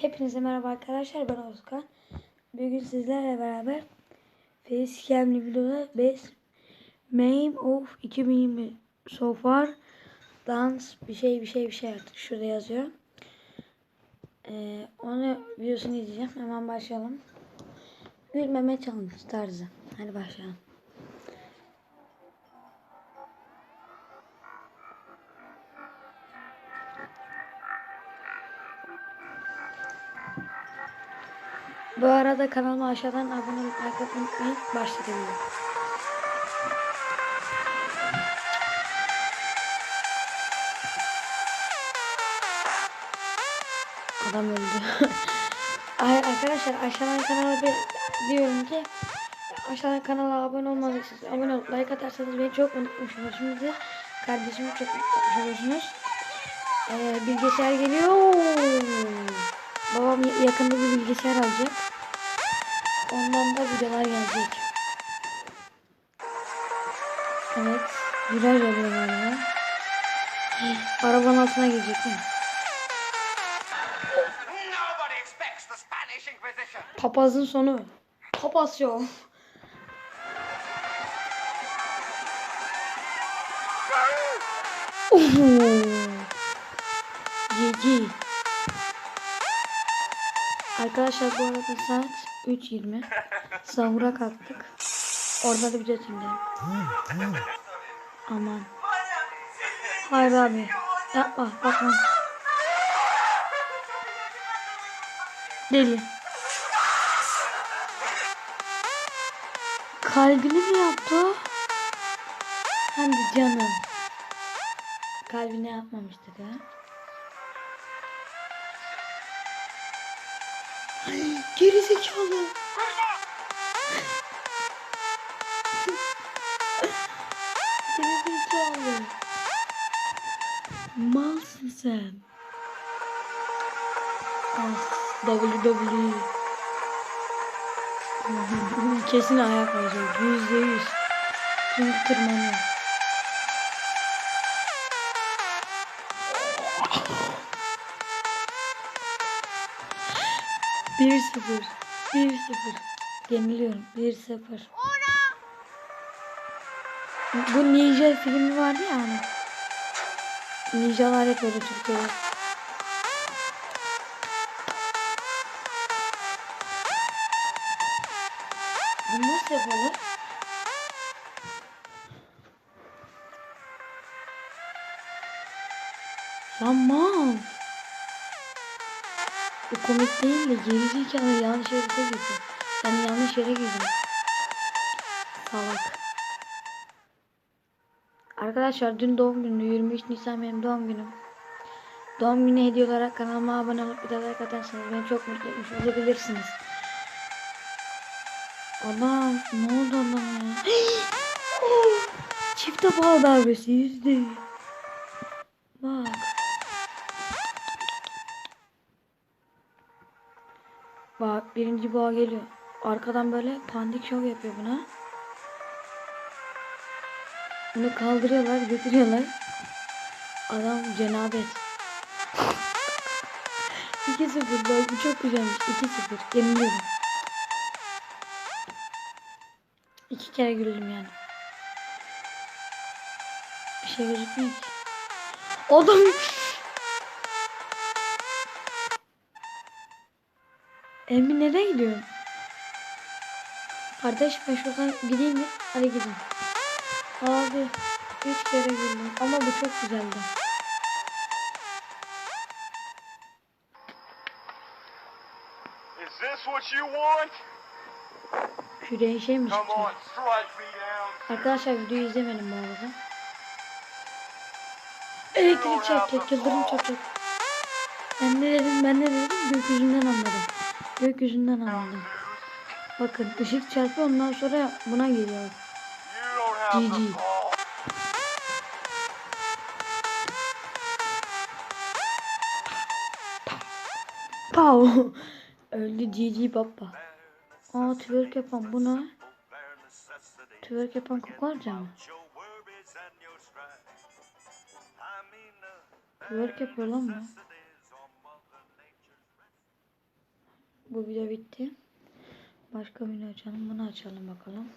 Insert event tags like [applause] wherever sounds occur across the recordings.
Hepinize merhaba arkadaşlar ben Özkan. Bugün sizlerle beraber Facecam'li videoda Best Meme of 2020 So Far Dance bir şey bir şey bir şey artık şurada yazıyor. Ee, onu videosunu izleyeceğim. Hemen başlayalım. Gülmeme challenge tarzı. Hadi başlayalım. Bu arada kanalıma aşağıdan abone atmayı unutmayın. Başlayalım. Adam öldü. [laughs] Arkadaşlar aşağıdan kanala bir diyorum ki aşağıdan kanala abone olmalısınız. Abone olup like atarsanız beni çok mutlu olursunuz. Kardeşimi çok mutlu olursunuz. Ee, bilgisayar geliyor. Babam yakında bir bilgisayar alacak. Ondan da videolar gelecek. Evet. Viraj oluyor galiba. Arabanın altına girecek mi? Papazın sonu. Papaz yok. GG. Arkadaşlar bu arada saat 3.20. Sahura kalktık. Orada da bir çekimdeyim. Aman. Hayır abi. Yapma. Bakma. Deli. Kalbini mi yaptı? Hadi canım. Kalbine yapmamıştır ya. Geri zekalı. Geri zekalı. Malsın sen. Ah, WWE. Kesin ayak olacak. Yüzde yüz. Çünkü tırmanıyor. Bir sıfır. Bir sıfır. Yeniliyorum. Bir sıfır. Bu Ninja filmi vardı ya hani. Ninjalar yapıyordu Türkiye'de. Bu komik değil de geri zekalı yanlış yere girdi. Yani yanlış yere girdim. Salak. Arkadaşlar dün doğum günü 23 Nisan benim doğum günüm. Doğum günü hediye olarak kanalıma abone olup bir like atarsanız beni çok mutlu etmiş olabilirsiniz. Adam ne oldu adama ya? [gasps] Çifte bağ darbesi yüzde. Bak. Bak birinci bağ geliyor. Arkadan böyle pandik şov yapıyor buna. Bunu kaldırıyorlar götürüyorlar. Adam cenabet. [laughs] 2-0 bak bu çok güzelmiş. 2-0 yeniliyorum. İki kere güldüm yani. Bir şey gözükmüyor ki. Adam Emin nereye gidiyorsun? Kardeş ben şuradan gideyim mi? Hadi gidin. Abi üç kere güldüm ama bu çok güzeldi. Is this what you want? Küreğin şey mi çıktı? Arkadaşlar videoyu izlemedim bu arada. Elektrik çarpacak, yıldırım çarpacak. Ben ne dedim, ben ne dedim? Gökyüzünden anladım. Gökyüzünden anladım. Bakın ışık çarpıyor ondan sonra buna geliyor. GG. Pow! Öldü GG baba. Aa twerk yapan bu ne? Twerk yapan kokarca mı? Twerk yapıyor lan bu. Bu video bitti. Başka video açalım. Bunu açalım bakalım.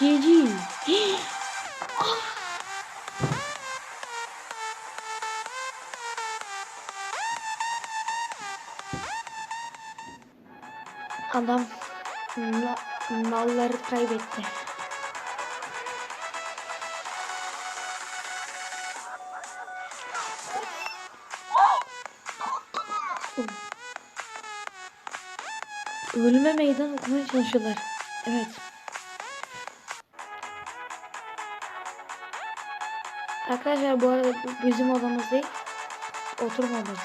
GG. [gasps] Adam na- nalları kaybetti. Ölüme meydan okumaya çalışıyorlar. Evet. Arkadaşlar bu arada bizim odamız değil. Oturma odası.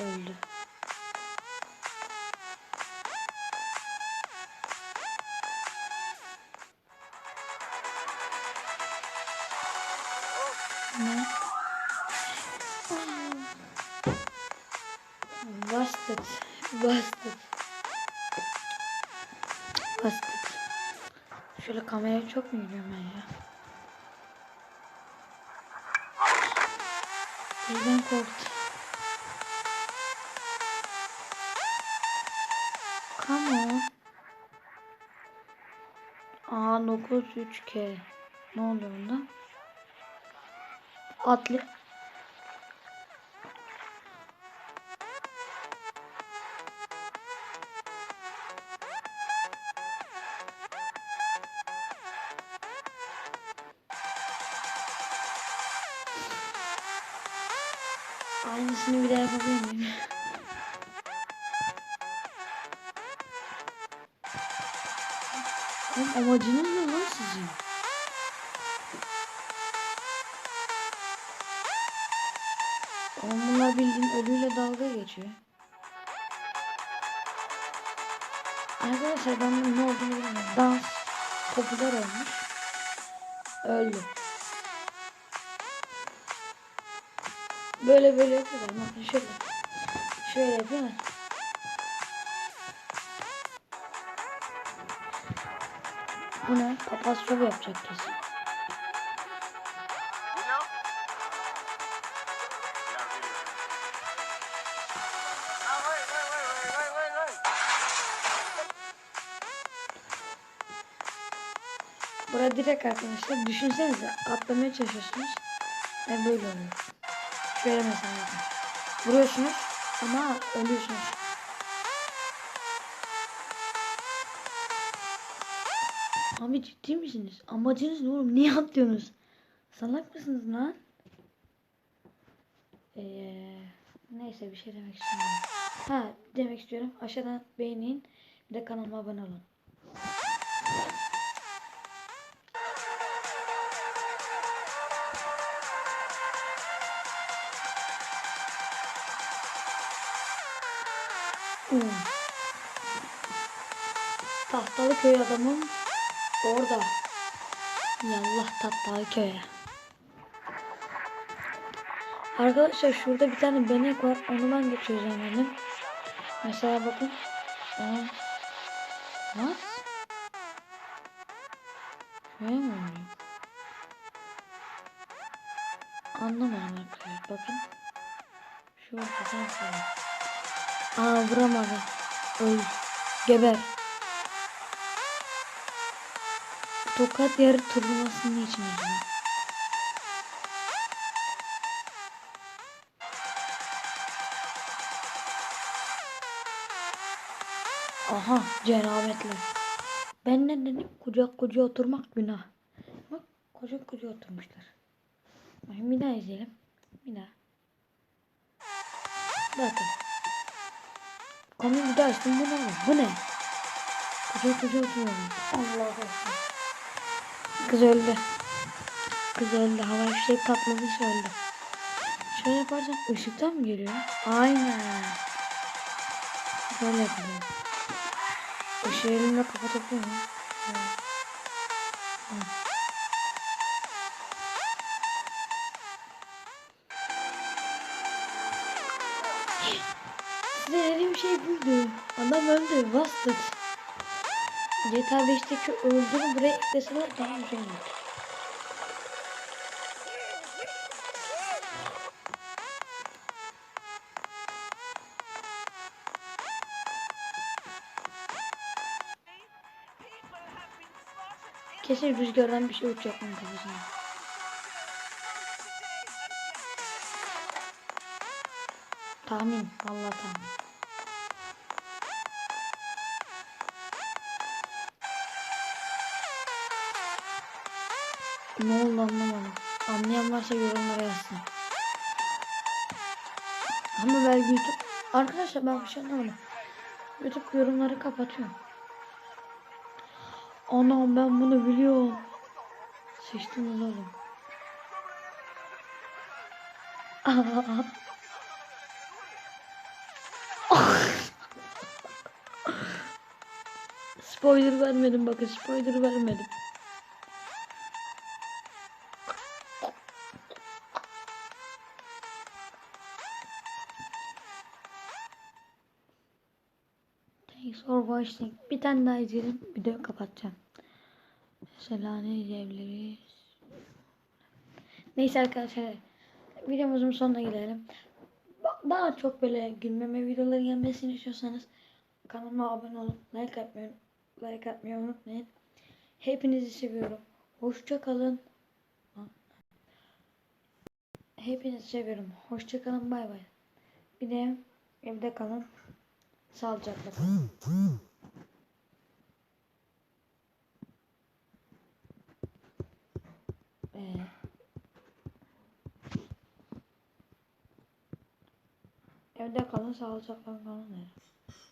Öldü. Ne? Busted. Busted. Busted. Şöyle kameraya çok mu gidiyorum ben ya? Birden korktu. Come on. Aa 93K. Ne oluyor onda? Atlı. Aynısını bir daha yapabilir miyim? Amacınız ne lan sizin? Oğlum bunlar bildiğin ölüyle dalga geçiyor. Arkadaşlar ben ne olduğunu bilmiyorum. Dans popüler olmuş. Öldü. Böyle böyle yapıyorlar. Bakın şöyle. Şöyle yapıyorlar. Bu ne? Papaz şov yapacak kesin. Burada direkt arkadaşlar düşünsenize atlamaya çalışıyorsunuz. Ve böyle oluyor. Şöyle mesela. Vuruyorsunuz ama ölüyorsunuz. Abi ciddi misiniz? Amacınız ne oğlum? Niye atlıyorsunuz? Salak mısınız lan? Ee, neyse bir şey demek istemiyorum. Ha demek istiyorum. Aşağıdan beğenin. Bir de kanalıma abone olun. Köy adamım orada. Yallah tahtalı köye. Arkadaşlar şurada bir tane benek var. Onu ben de çözemedim. Mesela bakın. What? Şöyle mi oluyor? Anlamadım arkadaşlar. Bakın. Şu ortadan sonra. Aa vuramadı. Öl. Geber. Tokat yarı turnuvasının için yazıyor. Aha cenabetler. Ben ne dedim? Kucak kucağa oturmak günah. Bak kucak kucağa oturmuşlar. Bakın bir daha izleyelim. Bir daha. Bakın. Konuyu bir daha açtım. Bu ne? Bu ne? Kucak kucağa oturuyorum. Allah Allah. Kız öldü. Kız öldü. Hava bir şey patladı öldü. Şöyle yaparsan ışıktan mı geliyor? Aynen. Böyle yapıyorum. Işığı elimle kapatabiliyor muyum? Evet. Hı. Size dediğim şey buydu. Adam öldü. Bastard. GTA 5'teki öldüğünü buraya ekleseler daha güzel olur. Kesin rüzgardan bir şey uçacak bunun kafasına. Tahmin. Vallahi tahmin. Ne oldu anlamadım. Anlayan varsa yorumlara yazsın. Ama ben YouTube... Arkadaşlar ben bir şey anlamadım. YouTube yorumları kapatıyorum. Anam ben bunu biliyorum. Sıçtınız oğlum. [laughs] spoiler vermedim bakın spoiler vermedim. For watching. Bir tane daha izleyelim. Videoyu kapatacağım. Mesela ne izleyebiliriz? Neyse arkadaşlar. Videomuzun sonuna gelelim. Daha çok böyle gülmeme videoları gelmesini istiyorsanız kanalıma abone olun. Like atmayı, like atmayı unutmayın. Hepinizi seviyorum. Hoşça kalın. Hepinizi seviyorum. Hoşça kalın. Bay bay. Bir de evde kalın. Sağlıcakla kalın. Ee, evde kalın, sağlıcakla kalın.